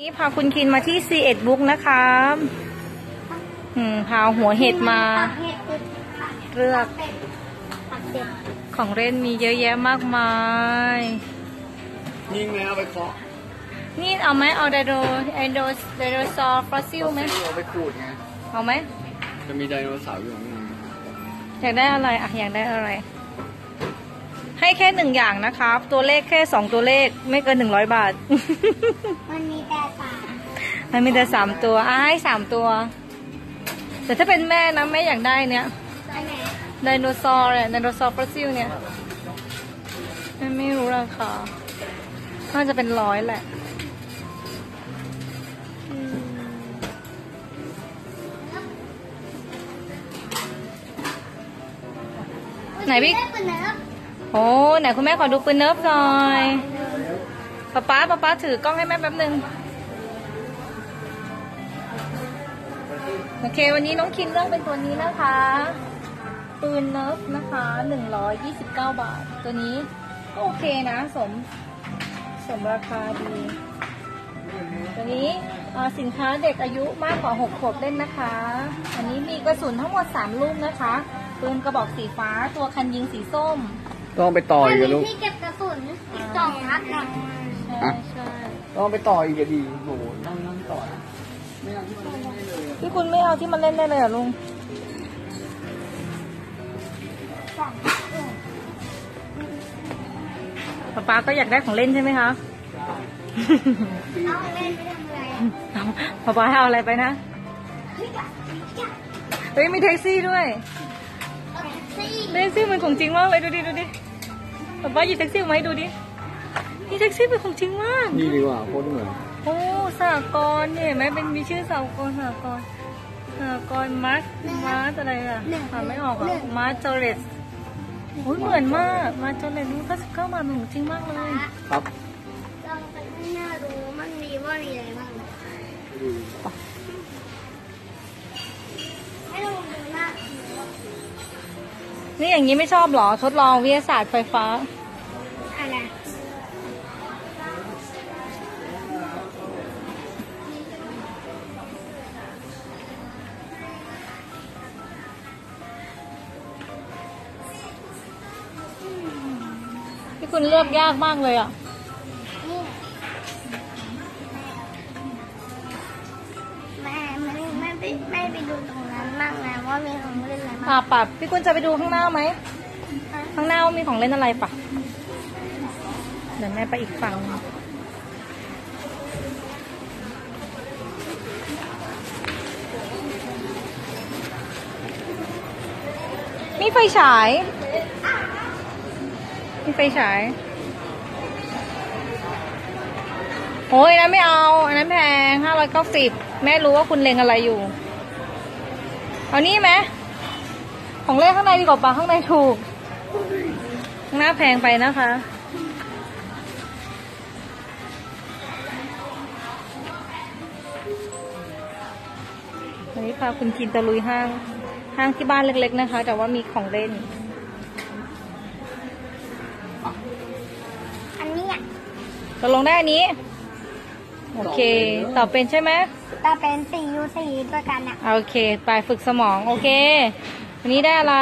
นี่พาคุณคินมาที่ C1 Book นะครับอืมพาหัวเห็ดมา เลือกปักเด็ดของเล่นมีเยอะแยะมากมาย ยิงไหมเอาไปเคาะนี่เอาไหมเอาไดโดไดโดไดโดซอร์ฟอสซิลไหมเอาไปขูดไงเอาไหมจะมีไดโนเสาร์อยู่ข้างในอยากได้อะไรอะอยากได้อะไร ให้แค่หนึ่งอย่างนะครับ ตัวเลขแค่สองตัวเลขไม่เกินหนึ่งร้อยบาท มันมีแต่สามมันมีแต่สามตัวอะให้สามตัว แต่ถ้าเป็นแม่นะแม่อยากได้เนี้ยอันไหนไดโนเสาร์เนี่ยไดโนเสาร์ฟอสซิลเนี่ยแม่ไม่รู้ราคาน่าจะเป็นร้อยแหละอืมไหนพี่ ได้ปะเนอะ โอ้ไหนคุณแม่ขอดูปืนเนิร์ฟหน่อยป๊าป๊าป๊าป๊าถือกล้องให้แม่แป๊บหนึ่งโอเค วันนี้น้องคินเลือกเป็นตัวนี้นะคะ ปืนเนิร์ฟนะคะหนึ่งร้อยยี่สิบเก้าบาท ตัวนี้ก็โอเคนะ สม สมราคาดี ตัวนี้สินค้าเด็กอายุมากกว่า6ขวบเล่นนะคะ อันนี้มีกระสุนทั้งหมด3ลูกนะคะ ปืนกระบอกสีฟ้า ตัวคันยิงสีส้ม ต้องไปต่ออันอีกอะนี้ลูก ที่เก็บกระสุนอีกสองนัดนะใช่อะ ใช่ต้องไปต่ออีกอะดีโหนั่งนั่งต่อนะไม่เอาที่มันไม่ได้เลยอะพี่คุณไม่เอาที่มันเล่นได้เลยเหรอลุง สองนัดเออป๊าป๊าก็อยากได้ของเล่นใช่ไหมคะเอาเล่นไม่ทำอะไรอะเอาป๊าป๊าให้เอาอะไรไปนะเฮ้ยอะเฮ้ยอะเฮ้ยมีแท็กซี่ด้วยเอาแท็ก ซี่แท็กซี่มันของจริงมากเลยดูดิดูดิป๊าป๊าหยิบแท็กซี่มาให้ดูดินี่แท็กซี่เป็นของจริงมากนี่ดีกว่าโคตรเหมือนโอ้สหกรเนี่ยเห็นไหมเป็นมีชื่อสหกรสหกรสหกรณ์มัสมัสอะไรอะอ่านไม่ออกอะมัสจอเรสโอ้ยเหมือนมากมัสจอเรสนี่ก็สิบเก้าบาทเหมือนของจริงมากเลยครับลองไปข้างหน้าดูมันมีว่ามีอะไรบ้างให้ลองดูหน้า นี่อย่างนี้ไม่ชอบเหรอ ทดลองวิทยาศาสตร์ไฟฟ้า อะไรที่คุณเลือกยากมากเลยอะนี่แม่ไม่ไม่ไปไม่ไปดูตรงนั้น บ้างนะว่ามีของเล่นอะไรบ้างอ่าปัดพี่คุณจะไปดูข้างหน้าไหม ข้างหน้าว่ามีของเล่นอะไรป่ะ เดี๋ยวแม่ไปอีกฝั่งมีไฟฉาย มีไฟฉายโอ้ยนนั้นไม่เอา อันนั้นแพงห้าร้อยเก้าสิบแม่รู้ว่าคุณเลงอะไรอยู่ เอานี่ไหมของเล่นข้างในดีกว่าปะข้างในถูกข้างหน้าแพงไปนะคะ วันนี้พาคุณกินตะลุยห้าง ห้างที่บ้านเล็ก ๆ นะคะ แต่ว่ามีของเล่น อันนี้อะตกลงได้อันนี้ โอเคตอบเป็นใช่ไหม จะเป็นสียูสีด้วยกันอะโอเค ไปฝึกสมอง โอเค วันนี้ได้อะไร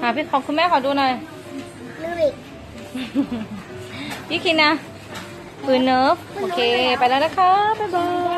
หาพี่ขอบคุณแม่ขอดูหน่อย ลูบิกพี่คินนะปืนเนิร์ฟโอเค ไปแล้วนะคะ บ๊ายบาย